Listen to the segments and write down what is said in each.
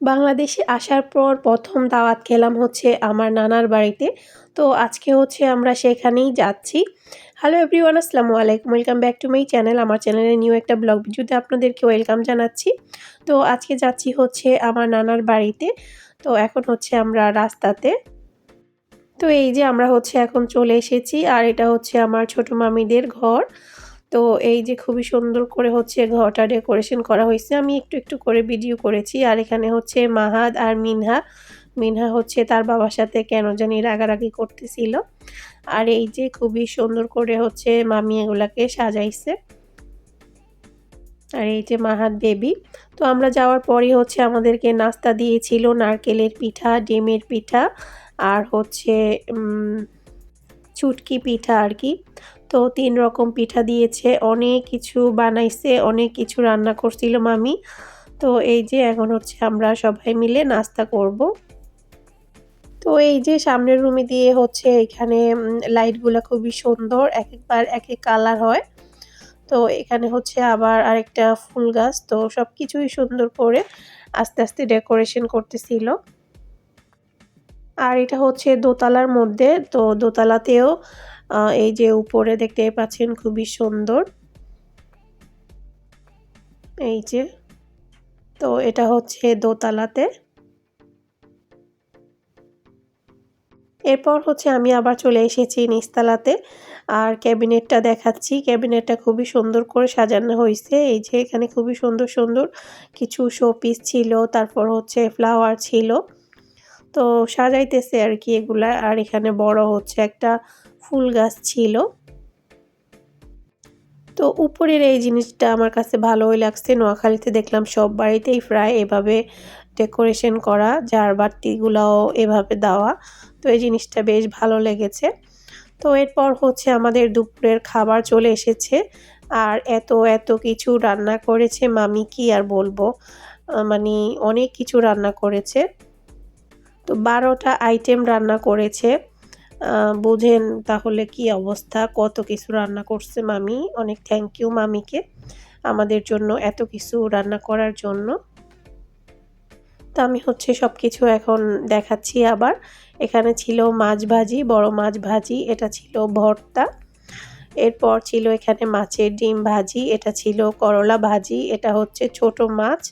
বাংলাদেশে আসার পর প্রথম দাওয়াত খেলাম হচ্ছে আমার নানার বাড়িতে। তো আজকে হচ্ছে আমরা সেখানেই যাচ্ছি। হ্যালো এভরিওয়ান আসসালামু আলাইকুম। Welcome back to my channel আমার চ্যানেলে নিউ একটা ব্লগ ভিডিওতে আপনাদেরকে ওয়েলকাম জানাচ্ছি। তো আজকে যাচ্ছি হচ্ছে আমার নানার বাড়িতে। তো এখন হচ্ছে আমরা রাস্তাতে। তো এই যে আমরা হচ্ছে এখন চলে এসেছি। আর এটা হচ্ছে আমার ছোট মামিদের ঘর। তো এই যে খুবই সুন্দর করে হচ্ছে ঘরটা ডেকোরেশন করা হয়েছে, আমি একটু একটু করে ভিডিও করেছি। আর এখানে হচ্ছে মাহাদ আর মিনহা। মিনহা হচ্ছে তার বাবার সাথে কেন জানি রাগারাগি করতেছিল। আর এই যে খুবই সুন্দর করে হচ্ছে মামি এগুলাকে সাজাইছে। আর এই যে মাহাদ বেবি। তো আমরা যাওয়ার পরই হচ্ছে আমাদেরকে নাস্তা দিয়েছিল নারকেলের পিঠা, ডিমের পিঠা, আর হচ্ছে চুটকি পিঠা আর কি। তো তিন রকম পিঠা দিয়েছে, অনেক কিছু বানাইছে, অনেক কিছু রান্না করছিল মামি। তো এই যে এখন হচ্ছে আমরা সবাই মিলে নাস্তা করব। তো এই যে সামনের রুমে দিয়ে হচ্ছে এখানে লাইটগুলো খুবই সুন্দর এক একবার এক এক কালার হয়। তো এখানে হচ্ছে আবার আরেকটা ফুল গাছ, তো সব কিছুই সুন্দর করে আস্তে আস্তে ডেকোরেশন করতেছিল। আর এটা হচ্ছে দোতলার মধ্যে, তো দোতলাতেও এই যে উপরে দেখতে পাচ্ছেন খুবই সুন্দর। এই যে, তো এটা হচ্ছে দোতলাতে। এরপর হচ্ছে আমি আবার চলে এসেছি নিস্তালাতে আর ক্যাবিনেটটা দেখাচ্ছি। ক্যাবিনেটটা খুবই সুন্দর করে সাজানো হয়েছে। এই যে, এখানে খুবই সুন্দর সুন্দর কিছু শোপিস ছিল, তারপর হচ্ছে ফ্লাওয়ার ছিল। তো সাজাইতেছে আর কি এগুলা। আর এখানে বড় হচ্ছে একটা ফুল গাছ ছিল। তো উপরের এই জিনিসটা আমার কাছে ভালোই লাগছে। নোয়াখালীতে দেখলাম সব বাড়িতেই প্রায় এভাবে ডেকোরেশন করা, যার বাড়তিগুলাও এভাবে দেওয়া। তো এই জিনিসটা বেশ ভালো লেগেছে। তো এরপর হচ্ছে আমাদের দুপুরের খাবার চলে এসেছে। আর এত এত কিছু রান্না করেছে মামি, কি আর বলব? মানে অনেক কিছু রান্না করেছে। তো বারোটা আইটেম রান্না করেছে। বোঝেন তাহলে কি অবস্থা? কত কিছু রান্না করছে মামি? অনেক থ্যাংক ইউ মামিকে আমাদের জন্য এত কিছু রান্না করার জন্য। তো আমি হচ্ছে সব কিছু এখন দেখাচ্ছি আবার। এখানে ছিল মাছ ভাজি, বড় মাছ ভাজি, এটা ছিল ভর্তা। এরপর ছিল এখানে মাছের ডিম ভাজি, এটা ছিল করলা ভাজি, এটা হচ্ছে ছোট মাছ।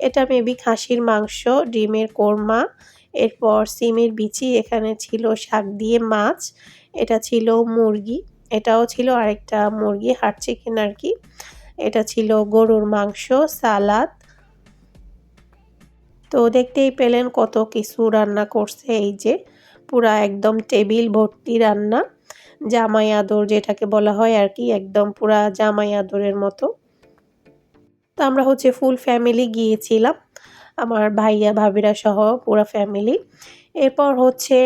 এটা মেবি খাসির মাংস, ডিমের কোরমা এরপর সিমের বিচি এখানে ছিল শাক দিয়ে মাছ, এটা ছিল মুরগি, এটাও ছিল আরেকটা মুরগি হাট চিকেন আর কি। এটা ছিল গরুর মাংস, সালাদ। তো দেখতেই পেলেন কত কিছু রান্না করছে এই যে, পুরা একদম টেবিল ভর্তি রান্না, জামাই আদর যেটাকে বলা হয় আর কি, একদম পুরা জামাই আদরের মতো। তো আমরা হচ্ছে ফুল ফ্যামিলি গিয়েছিলাম। আমার ভাইয়া, ভাবিরা সহ পুরো ফ্যামিলি এরপর হচ্ছে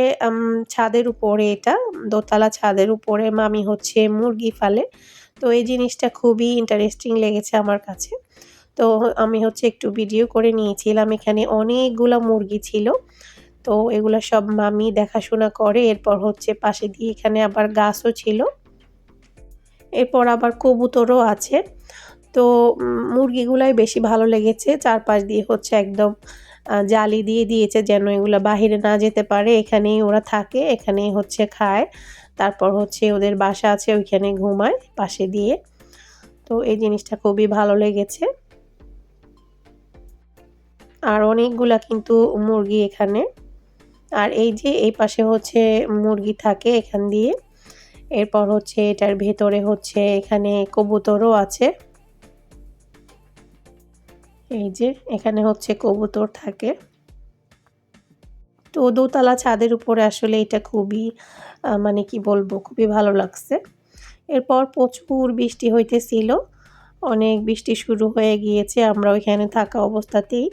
ছাদের উপরে এটা, দোতলা ছাদের উপরে মামি হচ্ছে মুরগি ফালে। তো এই জিনিসটা খুবই ইন্টারেস্টিং লেগেছে আমার কাছে। তো আমি হচ্ছে একটু ভিডিও করে নিয়েছিলাম, এখানে অনেকগুলো মুরগি ছিল। তো এগুলো সব মামি দেখাশোনা করে, এরপর হচ্ছে পাশে দিয়ে এখানে আবার গাছও ছিল। এরপর আবার কবুতরও আছে। তো মুরগিগুলাই বেশি ভালো লেগেছে। চারপাশ দিয়ে হচ্ছে একদম জালি দিয়ে দিয়েছে যেন এগুলো বাহিরে না যেতে পারে। এখানেই ওরা থাকে, এখানেই হচ্ছে খায়। তারপর হচ্ছে ওদের বাসা আছে, ওইখানে ঘুমায় পাশে দিয়ে। তো এই জিনিসটা খুবই ভালো লেগেছে। আর অনেকগুলা কিন্তু মুরগি এখানে। আর এই যে এই পাশে হচ্ছে মুরগি থাকে এখান দিয়ে। এরপর হচ্ছে এটার ভেতরে হচ্ছে এখানে কবুতরও আছে। এই যে, এখানে হচ্ছে কবুতর থাকে। তো দোতলা ছাদের উপরে আসলে এটা খুবই মানে কি বলব, খুবই ভালো লাগছে। এরপর প্রচুর বৃষ্টি হইতেছিল। অনেক বৃষ্টি শুরু হয়ে গিয়েছে, আমরা ওইখানে থাকা অবস্থাতেই।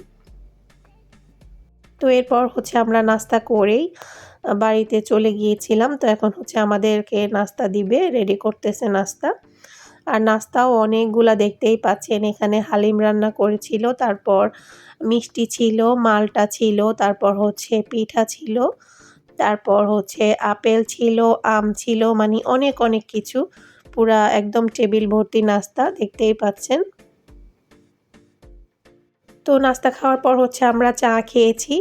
তো এরপর হচ্ছে আমরা নাস্তা করেই বাড়িতে চলে গিয়েছিলাম। তো এখন হচ্ছে আমাদেরকে নাস্তা দিবে, রেডি করতেছে নাস্তা। আর নাস্তাও অনেকগুলা দেখতেই পাচ্ছেন। এখানে হালিম রান্না করেছিল, তারপর মিষ্টি ছিল, মালটা ছিল, তারপর হচ্ছে পিঠা ছিল, তারপর হচ্ছে আপেল ছিল, আম ছিল মানে অনেক অনেক কিছু। পুরা একদম টেবিল ভর্তি নাস্তা দেখতেই পাচ্ছেন। তো নাস্তা খাওয়ার পর হচ্ছে আমরা চা খেয়েছি।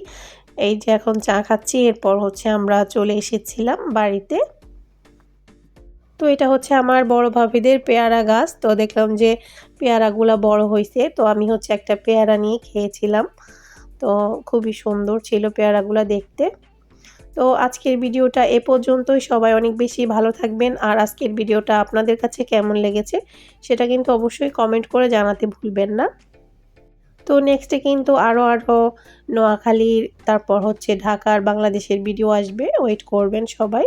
এই যে এখন চা খাচ্ছি, এরপর হচ্ছে আমরা চলে এসেছিলাম বাড়িতে। তো এটা হচ্ছে আমার বড় ভাবিদের পেয়ারা গাছ। তো দেখলাম যে পেয়ারাগুলো বড় হয়েছে তো আমি হচ্ছে একটা পেয়ারা নিয়ে খেয়েছিলাম। তো খুবই সুন্দর ছিল পেয়ারাগুলো দেখতে। তো আজকের ভিডিওটা এ পর্যন্তই। সবাই অনেক বেশি ভালো থাকবেন। আর আজকের ভিডিওটা আপনাদের কাছে কেমন লেগেছে সেটা কিন্তু অবশ্যই কমেন্ট করে জানাতে ভুলবেন না। তো নেক্সটে কিন্তু আরও আরও নোয়াখালীর, তারপর হচ্ছে ঢাকার, বাংলাদেশের ভিডিও আসবে। ওয়েট করবেন সবাই।